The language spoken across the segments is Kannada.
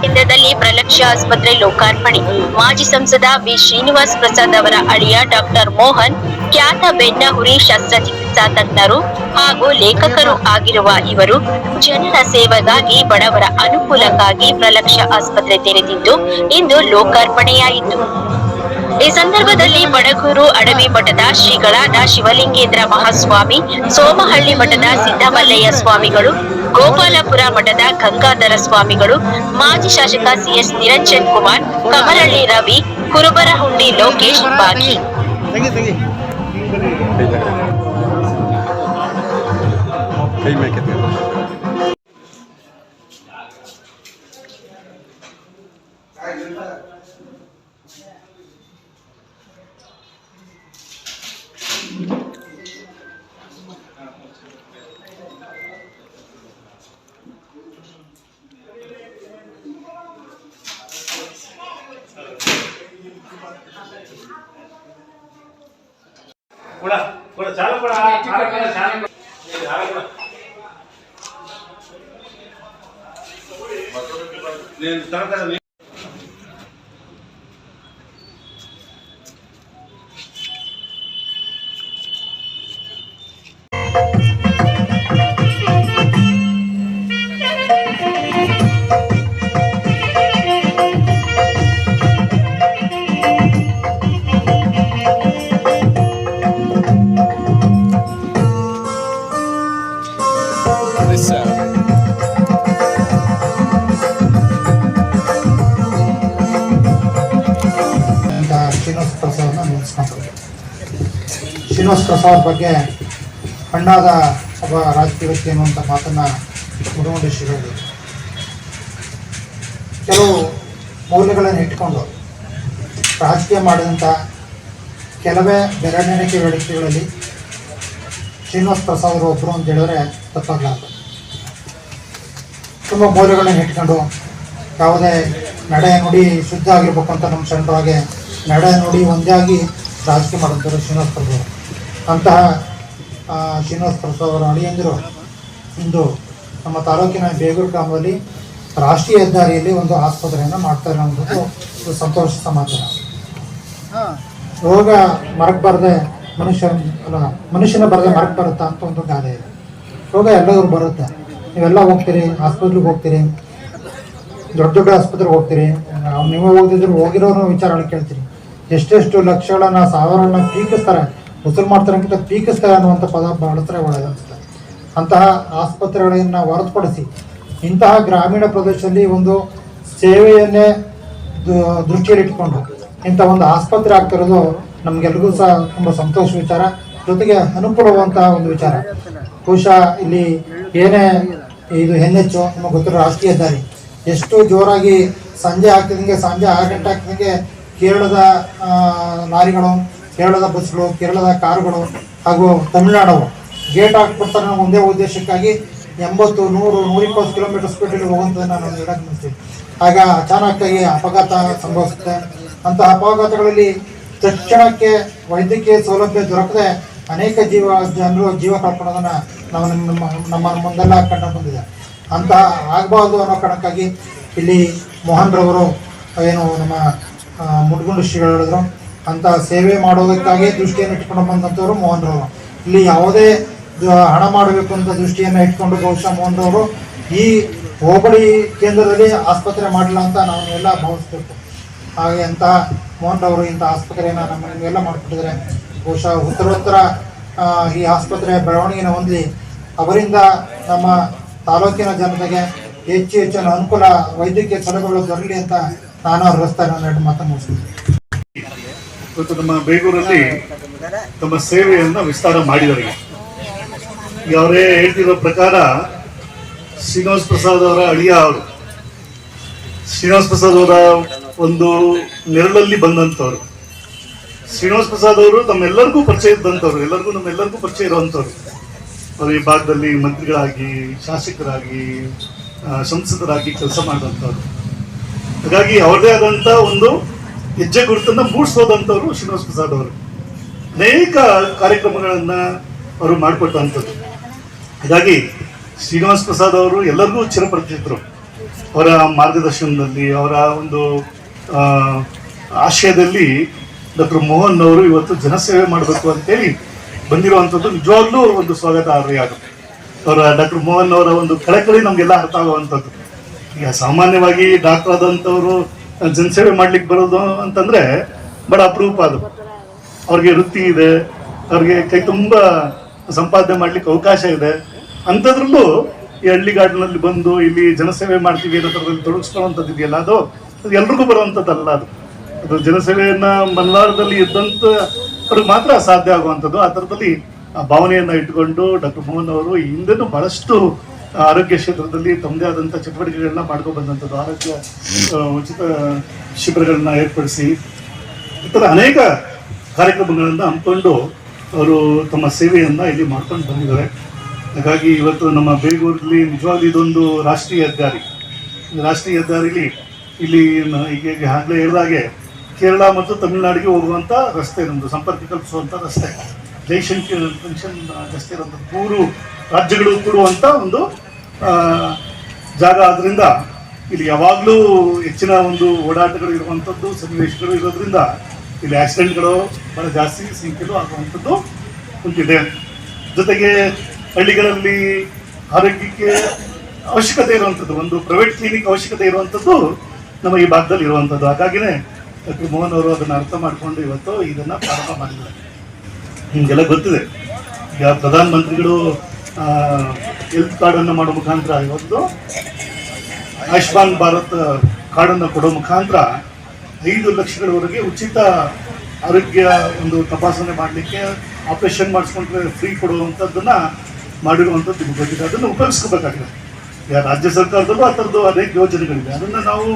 ಕೇಂದ್ರದಲ್ಲಿ ಪ್ರಲಕ್ಷ್ಯ ಆಸ್ಪತ್ರೆ ಲೋಕಾರ್ಪಣೆ. ಮಾಜಿ ಸಂಸದ ಬಿ ಶ್ರೀನಿವಾಸ್ ಪ್ರಸಾದ್ ಅವರ ಅಳಿಯ ಡಾಕ್ಟರ್ ಮೋಹನ್, ಖ್ಯಾತ ಬೆನ್ನಹುರಿ ಶಸ್ತ್ರಚಿಕಿತ್ಸಾ ತಜ್ಞರು ಹಾಗೂ ಲೇಖಕರು ಆಗಿರುವ ಇವರು ಜನರ ಸೇವೆಗಾಗಿ ಬಡವರ ಅನುಕೂಲಕ್ಕಾಗಿ ಪ್ರಲಕ್ಷ್ಯ ಆಸ್ಪತ್ರೆ ತೆರೆದಿದ್ದು ಇಂದು ಲೋಕಾರ್ಪಣೆಯಾಯಿತು. ಈ ಸಂದರ್ಭದಲ್ಲಿ ಮಡಗೂರು ಅಡವಿ ಮಠದ ಶ್ರೀಗಳಾದ ಶಿವಲಿಂಗೇಂದ್ರ ಮಹಾಸ್ವಾಮಿ, ಸೋಮಹಳ್ಳಿ ಮಠದ ಸಿದ್ದಮಲ್ಲಯ್ಯ ಸ್ವಾಮಿಗಳು, ಗೋಪಾಲಪುರ ಮಠದ ಗಂಗಾಧರ ಸ್ವಾಮಿಗಳು, ಮಾಜಿ ಶಾಸಕ ಸಿಎಸ್ ನಿರಂಜನ್ ಕುಮಾರ್, ಕಮರಳ್ಳಿ ರವಿ, ಕುರುಬರಹುಂಡಿ ಲೋಕೇಶ್ ಬಾಗಿ. ಕೈ ಕೂಡ ಕೂಡ ಚಾಲು ಕೂಡ ಚಾಲು ಕೂಡ ಚಾಲು ಕೂಡ. ನೀನು. ಶ್ರೀನಿವಾಸ ಪ್ರಸಾದ್ ಬಗ್ಗೆ ಕಂಡಾದ ಒಬ್ಬ ರಾಜಕೀಯ ವ್ಯಕ್ತಿ ಅನ್ನುವಂಥ ಮಾತನ್ನು ಮುರುಗುಂಡಿ ಶಿರೋದು ಕೆಲವು ಮೌಲ್ಯಗಳನ್ನು ಇಟ್ಕೊಂಡು ರಾಜಕೀಯ ಮಾಡಿದಂಥ ಕೆಲವೇ ಬೆರಳೆಣಿಕೆ ವ್ಯಕ್ತಿಗಳಲ್ಲಿ ಶ್ರೀನಿವಾಸ್ ಪ್ರಸಾದ್ ಅವರು ಒಬ್ಬರು ಅಂತ ಹೇಳಿದ್ರೆ ತಪ್ಪಾಗಲಾರ್ದು. ತುಂಬ ಮೌಲ್ಯಗಳನ್ನು ಇಟ್ಕೊಂಡು ಯಾವುದೇ ನಡೆ ನುಡಿ ಶುದ್ಧ ಆಗಿರ್ಬೇಕು ಅಂತ ನಮ್ಮ ಸಣ್ಣ ಹಾಗೆ ನಡೆ ನುಡಿ ಒಂದೇ ಆಗಿ ರಾಜಕೀಯ ಮಾಡಿದ್ರು ಶ್ರೀನಿವಾಸ ಅವರು. ಅಂತಹ ಶ್ರೀನಿವಾಸ ಪ್ರಸಾದ್ ಅವರ ಅಳಿಯಂದಿರು ಇಂದು ನಮ್ಮ ತಾಲೂಕಿನ ಬೇಗೂರು ಗ್ರಾಮದಲ್ಲಿ ರಾಷ್ಟ್ರೀಯ ಹೆದ್ದಾರಿಯಲ್ಲಿ ಒಂದು ಆಸ್ಪತ್ರೆಯನ್ನು ಮಾಡ್ತಾರೆ ಅನ್ನೋದು ಸಂತೋಷ ಸಮಾಚಾರ. ರೋಗ ಮರಕ್ ಬರದೆ ಮನುಷ್ಯ ಅಲ್ಲ ಮನುಷ್ಯನ ಬರದೆ ಮರಕ್ ಬರುತ್ತಾ ಅಂತ ಒಂದು ಗಾದೆ ಇದೆ. ರೋಗ ಎಲ್ಲರೂ ಬರುತ್ತೆ. ನೀವೆಲ್ಲ ಹೋಗ್ತೀರಿ ಆಸ್ಪತ್ರೆಗೆ ಹೋಗ್ತೀರಿ ದೊಡ್ಡ ದೊಡ್ಡ ಆಸ್ಪತ್ರೆಗೆ ಹೋಗ್ತೀರಿ ನಾವು ಹೋಗಿದ್ರು ಹೋಗಿರೋರು ವಿಚಾರ ಕೇಳ್ತೀರಿ. ಎಷ್ಟೆಷ್ಟು ಲಕ್ಷಗಳನ್ನ ಸಾವಿರಗಳನ್ನ ಪೀಕಿಸ್ತಾರೆ. ವಸೂಲು ಮಾಡ್ತಾರಂಕಿಂತ ಪೀಕಿಸ್ತಾರೆ ಅನ್ನುವಂಥ ಪದ ಬಳಸ್ತಾರೆ ಒಳ್ಳೆಯದು ಅನಿಸುತ್ತೆ ಅಂತಹ ಆಸ್ಪತ್ರೆಗಳನ್ನು ಹೊರತುಪಡಿಸಿ ಇಂತಹ ಗ್ರಾಮೀಣ ಪ್ರದೇಶದಲ್ಲಿ ಒಂದು ಸೇವೆಯನ್ನೇ ದೃಷ್ಟಿಯಲ್ಲಿಟ್ಕೊಂಡು ಇಂಥ ಒಂದು ಆಸ್ಪತ್ರೆ ಆಗ್ತಿರೋದು ನಮಗೆಲ್ರಿಗೂ ಸಹ ತುಂಬ ಸಂತೋಷ ವಿಚಾರ. ಜೊತೆಗೆ ಅನುಕೂಲವಂತಹ ಒಂದು ವಿಚಾರ. ಬಹುಶಃ ಇಲ್ಲಿ ಏನೇ ಇದು ಎನ್ ಎಚ್ ನಮಗೆ ಗೊತ್ತಿರೋ ರಾಷ್ಟ್ರೀಯ ದಾರಿ. ಎಷ್ಟು ಜೋರಾಗಿ ಸಂಜೆ ಆಗ್ತಿದಂಗೆ ಸಂಜೆ ಆರು ಗಂಟೆ ಆಗ್ತಿದಂಗೆ ಕೇರಳದ ಲಾರಿಗಳು ಕೇರಳದ ಬಸ್ಗಳು, ಕೇರಳದ ಕಾರುಗಳು ಹಾಗೂ ತಮಿಳುನಾಡು. ಗೇಟ್ ಹಾಕ್ಬಿಡ್ತಾರೆ ಒಂದೇ ಉದ್ದೇಶಕ್ಕಾಗಿ ಎಂಬತ್ತು, ನೂರು, ನೂರಿಪ್ಪತ್ತು ಕಿಲೋಮೀಟರ್ ಸ್ಪೀಡಲ್ಲಿ ಹೋಗುವಂಥದ್ದನ್ನು ನಾವು ನಿಲ್ತೀವಿ ಆಗ ಅಚಾನಕ್ಕಾಗಿ ಅಪಘಾತ ಸಂಭವಿಸುತ್ತೆ. ಅಂತಹ ಅಪಘಾತಗಳಲ್ಲಿ ತಕ್ಷಣಕ್ಕೆ ವೈದ್ಯಕೀಯ ಸೌಲಭ್ಯ ದೊರಕದೆ ಅನೇಕ ಜೀವ, ಜನರು ಜೀವ ಕಳ್ಕೊಳ್ಳೋದನ್ನು ನಾವು ನಮ್ಮ, ನಮ್ಮ- ಮುಂದೆಲ್ಲ ಕಂಡು ಬಂದಿದೆ. ಅಂತಹ ಆಗಬಾರ್ದು ಅನ್ನೋ ಕಾರಣಕ್ಕಾಗಿ ಇಲ್ಲಿ ಮೋಹನ್ ರವರು ಏನು ನಮ್ಮ ಮುಡ್ಗುಂಡು ಶ್ರೀಗಳು ಹೇಳಿದ್ರು. ಅಂತಹ ಸೇವೆ ಮಾಡೋದಕ್ಕಾಗಿ ದೃಷ್ಟಿಯನ್ನು ಇಟ್ಕೊಂಡು ಬಂದಂಥವ್ರು ಮೋಹನ್ ರವರು ಇಲ್ಲಿ ಯಾವುದೇ ಹಣ ಮಾಡಬೇಕು ಅಂತ ದೃಷ್ಟಿಯನ್ನು ಇಟ್ಕೊಂಡು ಬಹುಶಃ ಮೋಹನ್ ರವರು ಈ ಹೋಬಳಿ ಕೇಂದ್ರದಲ್ಲಿ ಆಸ್ಪತ್ರೆ ಮಾಡಲ್ಲ ಅಂತ ನಾವು ಎಲ್ಲ ಭಾವಿಸ್ಬೇಕು. ಹಾಗೆ ಅಂತ ಮೋಹನ್ ರವರು ಇಂಥ ಆಸ್ಪತ್ರೆಯನ್ನು ನಮ್ಮ ನಿಮಗೆಲ್ಲ ಮಾಡಿಕೊಟ್ಟಿದ್ದಾರೆ. ಬಹುಶಃ ಉತ್ತರೋತ್ತರ ಈ ಆಸ್ಪತ್ರೆಯ ಬೆಳವಣಿಗೆನ ಹೊಂದಿ ಅವರಿಂದ ನಮ್ಮ ತಾಲೂಕಿನ ಜನತೆಗೆ ಹೆಚ್ಚು ಹೆಚ್ಚಿನ ಅನುಕೂಲ ವೈದ್ಯಕೀಯ ಸಲಹೆಗಳು ದೊರಕಲಿ ಅಂತ ನಾನು ಅರ್ಹಿಸ್ತಾ ನಾನು ಎರಡು ಮಾತನ್ನು ಮುಗಿಸ್ತೀನಿ. ಇವತ್ತು ನಮ್ಮ ಬೇಗೂರಲ್ಲಿ ತಮ್ಮ ಸೇವೆಯನ್ನು ವಿಸ್ತಾರ ಮಾಡಿದರು ಅವರೇ ಹೇಳ್ತಿರೋ ಪ್ರಕಾರ ಶ್ರೀನಿವಾಸ್ ಪ್ರಸಾದ್ ಅವರ ಅಳಿಯ ಅವರು. ಶ್ರೀನಿವಾಸ್ ಪ್ರಸಾದ್ ಅವರ ಒಂದು ನೆರಳಲ್ಲಿ ಬಂದಂಥವ್ರು. ಶ್ರೀನಿವಾಸ್ ಪ್ರಸಾದ್ ಅವರು ತಮ್ಮೆಲ್ಲರಿಗೂ ಪರಿಚಯ ಇದ್ದಂಥವ್ರು, ಎಲ್ಲರಿಗೂ ನಮ್ಮೆಲ್ಲರಿಗೂ ಪರಿಚಯ ಇರುವಂಥವ್ರು. ಅವರು ಈ ಭಾಗದಲ್ಲಿ ಮಂತ್ರಿಗಳಾಗಿ, ಶಾಸಕರಾಗಿ ಸಂಸದರಾಗಿ ಕೆಲಸ ಮಾಡಿದಂಥವ್ರು. ಹಾಗಾಗಿ ಅವ್ರದೇ ಆದಂಥ ಒಂದು ಹೆಜ್ಜೆ ಗುರುತನ್ನ ಮೂಡಿಸೋದಂಥವ್ರು ಶ್ರೀನಿವಾಸ್ ಪ್ರಸಾದ್ ಅವರು. ಅನೇಕ ಕಾರ್ಯಕ್ರಮಗಳನ್ನ ಅವರು ಮಾಡಿಕೊಟ್ಟಂಥದ್ದು. ಹಾಗಾಗಿ ಶ್ರೀನಿವಾಸ್ ಪ್ರಸಾದ್ ಅವರು ಎಲ್ಲರಿಗೂ ಚಿರಪರಿಚಿತರು. ಅವರ ಮಾರ್ಗದರ್ಶನದಲ್ಲಿ, ಅವರ ಒಂದು ಆಶಯದಲ್ಲಿ ಡಾಕ್ಟರ್ ಮೋಹನ್ ಅವರು ಇವತ್ತು ಜನಸೇವೆ ಮಾಡಬೇಕು ಅಂತೇಳಿ ಬಂದಿರುವಂಥದ್ದು ನಿಜವಾಗ್ಲೂ ಒಂದು ಸ್ವಾಗತ ಆಗುತ್ತೆ ಅವರ ಡಾಕ್ಟರ್ ಮೋಹನ್ ಅವರ ಒಂದು ಕಳಕಳಿ ನಮಗೆಲ್ಲ ಅರ್ಥ ಆಗುವಂಥದ್ದು. ಈಗ ಸಾಮಾನ್ಯವಾಗಿ ಡಾಕ್ಟರ್ ಆದಂಥವ್ರು ಜನಸೇವೆ ಮಾಡ್ಲಿಕ್ಕೆ ಬರೋದು ಅಂತಂದ್ರೆ ಬಡ ಅಪರೂಪ ಅದು. ಅವ್ರಿಗೆ ವೃತ್ತಿ ಇದೆ, ಅವ್ರಿಗೆ ಕೈ ತುಂಬ ಸಂಪಾದನೆ ಮಾಡ್ಲಿಕ್ಕೆ ಅವಕಾಶ ಇದೆ. ಅಂಥದ್ರಲ್ಲೂ ಈ ಹಳ್ಳಿಗಾಡಿನಲ್ಲಿ ಬಂದು ಇಲ್ಲಿ ಜನಸೇವೆ ಮಾಡ್ತೀವಿ ಅನ್ನೋದ್ರಲ್ಲಿ ತೊಡಗಿಸ್ಕೊಳ್ಳೋಂಥದ್ದು ಇದೆಯಲ್ಲ, ಅದು ಅದು ಎಲ್ರಿಗೂ ಬರುವಂಥದ್ದಲ್ಲ ಅದು. ಅದು ಜನಸೇವೆಯನ್ನ ಮನದಾಳದಲ್ಲಿ ಇದ್ದಂತ ಅವ್ರಿಗೆ ಮಾತ್ರ ಸಾಧ್ಯ ಆಗುವಂಥದ್ದು. ಆ ಥರದಲ್ಲಿ ಆ ಭಾವನೆಯನ್ನ ಇಟ್ಕೊಂಡು ಡಾಕ್ಟರ್ ಮೋಹನ್ ಅವರು ಹಿಂದೆನೂ ಬಹಳಷ್ಟು ಆರೋಗ್ಯ ಕ್ಷೇತ್ರದಲ್ಲಿ ತಮ್ಮದೇ ಆದಂಥ ಚಟುವಟಿಕೆಗಳನ್ನ ಮಾಡ್ಕೊಬಂದಂಥದ್ದು ಆರೋಗ್ಯ ಉಚಿತ ಶಿಬಿರಗಳನ್ನ ಏರ್ಪಡಿಸಿ, ಈ ಥರ ಅನೇಕ ಕಾರ್ಯಕ್ರಮಗಳನ್ನು ಹಮ್ಮಿಕೊಂಡು ಅವರು ತಮ್ಮ ಸೇವೆಯನ್ನು ಇಲ್ಲಿ ಮಾಡ್ಕೊಂಡು ಬಂದಿದ್ದಾರೆ. ಹಾಗಾಗಿ ಇವತ್ತು ನಮ್ಮ ಬೇಗೂರಲ್ಲಿ ನಿಜವಾಗ್ಲೂ ಇದೊಂದು ರಾಷ್ಟ್ರೀಯ ಹೆದ್ದಾರಿ. ರಾಷ್ಟ್ರೀಯ ಹೆದ್ದಾರಿಲಿ ಇಲ್ಲಿ ಈಗ ಆಗಲೇ ಹೇಳಿದಾಗೆ ಕೇರಳ ಮತ್ತು ತಮಿಳುನಾಡಿಗೆ ಹೋಗುವಂಥ ರಸ್ತೆ ನಮ್ಮದು ಸಂಪರ್ಕ ಕಲ್ಪಿಸುವಂಥ ರಸ್ತೆ. ಜೈಶಂಕರ್ ಜಂಕ್ಷನ್ ರಸ್ತೆ ಇರುವಂಥ ಮೂರು ರಾಜ್ಯಗಳು ಕೂಡುವಂಥ ಒಂದು ಜಾಗ ಆದ್ದರಿಂದ ಇಲ್ಲಿ ಯಾವಾಗಲೂ ಹೆಚ್ಚಿನ ಒಂದು ಓಡಾಟಗಳು ಇರುವಂಥದ್ದು ಸನ್ನಿವೇಶಗಳು ಇರೋದ್ರಿಂದ ಇಲ್ಲಿ ಆಕ್ಸಿಡೆಂಟ್ಗಳು ಬಹಳ ಜಾಸ್ತಿ ಸಂಖ್ಯೆಗಳು ಆಗುವಂಥದ್ದು ಉಂಟಿದೆ ಜೊತೆಗೆ ಹಳ್ಳಿಗಳಲ್ಲಿ ಆರೋಗ್ಯಕ್ಕೆ ಅವಶ್ಯಕತೆ ಇರುವಂಥದ್ದು, ಒಂದು ಪ್ರೈವೇಟ್ ಕ್ಲಿನಿಕ್ ಅವಶ್ಯಕತೆ ಇರುವಂಥದ್ದು ನಮ್ಮ ಈ ಭಾಗದಲ್ಲಿ ಇರುವಂಥದ್ದು. ಹಾಗಾಗಿನೇ ಡಾಕ್ಟರ್ ಮೋಹನ್ ಅವರು ಅದನ್ನು ಅರ್ಥ ಮಾಡಿಕೊಂಡು ಇವತ್ತು ಇದನ್ನು ಪ್ರಾರಂಭ ಮಾಡಿದ್ದಾರೆ. ನಿಮಗೆಲ್ಲ ಗೊತ್ತಿದೆ, ಈಗ ಪ್ರಧಾನ ಮಂತ್ರಿಗಳು ಹೆಲ್ತ್ ಕಾರ್ಡನ್ನು ಮಾಡೋ ಮುಖಾಂತರ ಇವತ್ತು ಆಯುಷ್ಮಾನ್ ಭಾರತ್ ಕಾರ್ಡನ್ನು ಕೊಡೋ ಮುಖಾಂತರ ಐದು ಲಕ್ಷಗಳವರೆಗೆ ಉಚಿತ ಆರೋಗ್ಯ ಒಂದು ತಪಾಸಣೆ ಮಾಡಲಿಕ್ಕೆ ಆಪರೇಷನ್ ಮಾಡಿಸ್ಕೊಂಡ್ರೆ ಫ್ರೀ ಕೊಡುವಂಥದ್ದನ್ನು ಮಾಡಿರುವಂಥದ್ದು ನಿಮ್ಗೆ ಗೊತ್ತಿದೆ. ಅದನ್ನು ಉಪಯೋಗಿಸ್ಕೋಬೇಕಾಗಿದೆ. ಈಗ ರಾಜ್ಯ ಸರ್ಕಾರದಲ್ಲೂ ಆ ಥರದ್ದು ಅನೇಕ ಯೋಜನೆಗಳಿದೆ ಅದನ್ನು ನಾವು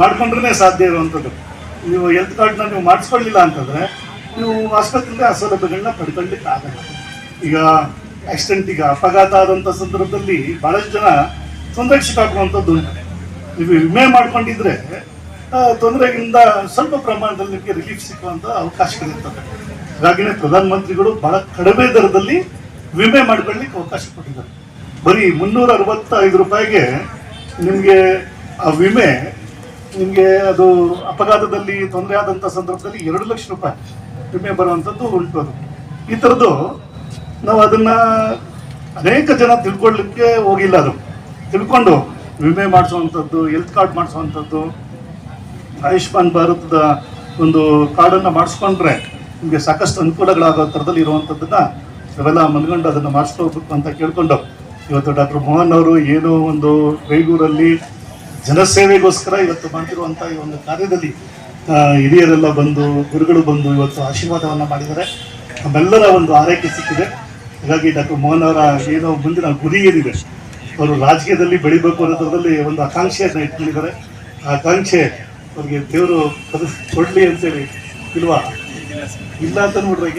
ಮಾಡಿಕೊಂಡ್ರೇ ಸಾಧ್ಯ ಇರುವಂಥದ್ದು. ನೀವು ಹೆಲ್ತ್ ಕಾರ್ಡ್ನ ನೀವು ಮಾಡಿಸ್ಕೊಳ್ಳಿಲ್ಲ ಅಂತಂದರೆ ನೀವು ಆಸ್ಪತ್ರೆಯಿಂದ ಆ ಸೌಲಭ್ಯಗಳನ್ನ ಪಡ್ಕೊಳ್ಳಿಕ್ಕೆ ಆಗಲ್ಲ ಈಗ ಆಕ್ಸಿಡೆಂಟ್ ಈಗ ಅಪಘಾತ ಆದಂಥ ಸಂದರ್ಭದಲ್ಲಿ ಬಹಳಷ್ಟು ಜನ ಸಂರಕ್ಷಿತ ಆಗುವಂತದ್ದು ಉಂಟು. ನೀವು ವಿಮೆ ಮಾಡ್ಕೊಂಡಿದ್ರೆ ತೊಂದರೆಗಿಂದ ಸ್ವಲ್ಪ ಪ್ರಮಾಣದಲ್ಲಿ ನಿಮಗೆ ರಿಲೀಫ್ ಸಿಕ್ಕುವಂಥ ಅವಕಾಶಗಳಿರ್ತದೆ ಹಾಗಾಗಿನೇ ಪ್ರಧಾನಮಂತ್ರಿಗಳು ಬಹಳ ಕಡಿಮೆ ದರದಲ್ಲಿ ವಿಮೆ ಮಾಡ್ಕೊಳ್ಳಿಕ್ಕೆ ಅವಕಾಶ ಕೊಟ್ಟಿದ್ದಾರೆ. ಬರೀ ಮುನ್ನೂರ ಅರವತ್ತೈದು ರೂಪಾಯಿಗೆ ನಿಮಗೆ ಆ ವಿಮೆ, ನಿಮಗೆ ಅದು ಅಪಘಾತದಲ್ಲಿ ತೊಂದರೆ ಆದಂಥ ಸಂದರ್ಭದಲ್ಲಿ ಎರಡು ಲಕ್ಷ ರೂಪಾಯಿ ವಿಮೆ ಬರುವಂಥದ್ದು ಉಂಟು ಅದು. ಈ ಥರದ್ದು ನಾವು ಅದನ್ನ ಅನೇಕ ಜನ ತಿಳ್ಕೊಳ್ಳಿಕ್ಕೆ ಹೋಗಿಲ್ಲ ಅದು. ತಿಳ್ಕೊಂಡು ವಿಮೆ ಮಾಡಿಸುವಂಥದ್ದು ಹೆಲ್ತ್ ಕಾರ್ಡ್ ಮಾಡಿಸುವಂಥದ್ದು, ಆಯುಷ್ಮಾನ್ ಭಾರತದ ಒಂದು ಕಾರ್ಡನ್ನು ಮಾಡಿಸ್ಕೊಂಡ್ರೆ ನಿಮಗೆ ಸಾಕಷ್ಟು ಅನುಕೂಲಗಳಾಗೋ ಥರದಲ್ಲಿ ಇರುವಂಥದ್ದನ್ನ ನಾವೆಲ್ಲ ಮನ್ಕೊಂಡು ಅದನ್ನು ಮಾಡಿಸ್ಕೋಬೇಕು ಅಂತ ಕೇಳ್ಕೊಂಡು ಇವತ್ತು ಡಾಕ್ಟರ್ ಮೋಹನ್ ಅವರು ಏನೋ ಒಂದು ಬೇಗೂರಲ್ಲಿ ಜನಸೇವೆಗೋಸ್ಕರ ಇವತ್ತು ಮಾಡ್ತಿರುವಂಥ ಈ ಒಂದು ಕಾರ್ಯದಲ್ಲಿ ಹಿರಿಯರೆಲ್ಲ ಬಂದು, ಗುರುಗಳು ಬಂದು ಇವತ್ತು ಆಶೀರ್ವಾದವನ್ನು ಮಾಡಿದ್ದಾರೆ. ನಮ್ಮೆಲ್ಲರ ಒಂದು ಆರೈಕೆ ಸಿಕ್ಕಿದೆ. ಹಾಗಾಗಿ ಡಾಕ್ಟರ್ ಮೋಹನ್ ಅವರ ಏನೋ ಮುಂದಿನ ಗುರಿ ಏನಿದೆ, ಅವರು ರಾಜಕೀಯದಲ್ಲಿ ಬೆಳಿಬೇಕು ಅನ್ನೋದ್ರಲ್ಲಿ ಒಂದು ಆಕಾಂಕ್ಷೆಯನ್ನು ಇಟ್ಕೊಂಡಿದ್ದಾರೆ. ಆ ಆಕಾಂಕ್ಷೆ ಅವ್ರಿಗೆ ದೇವರು ಕೊಡಲಿ ಅಂತೇಳಿ ಇಲ್ವಾ? ಇಲ್ಲ ಅಂತ ನೋಡ್ರಿ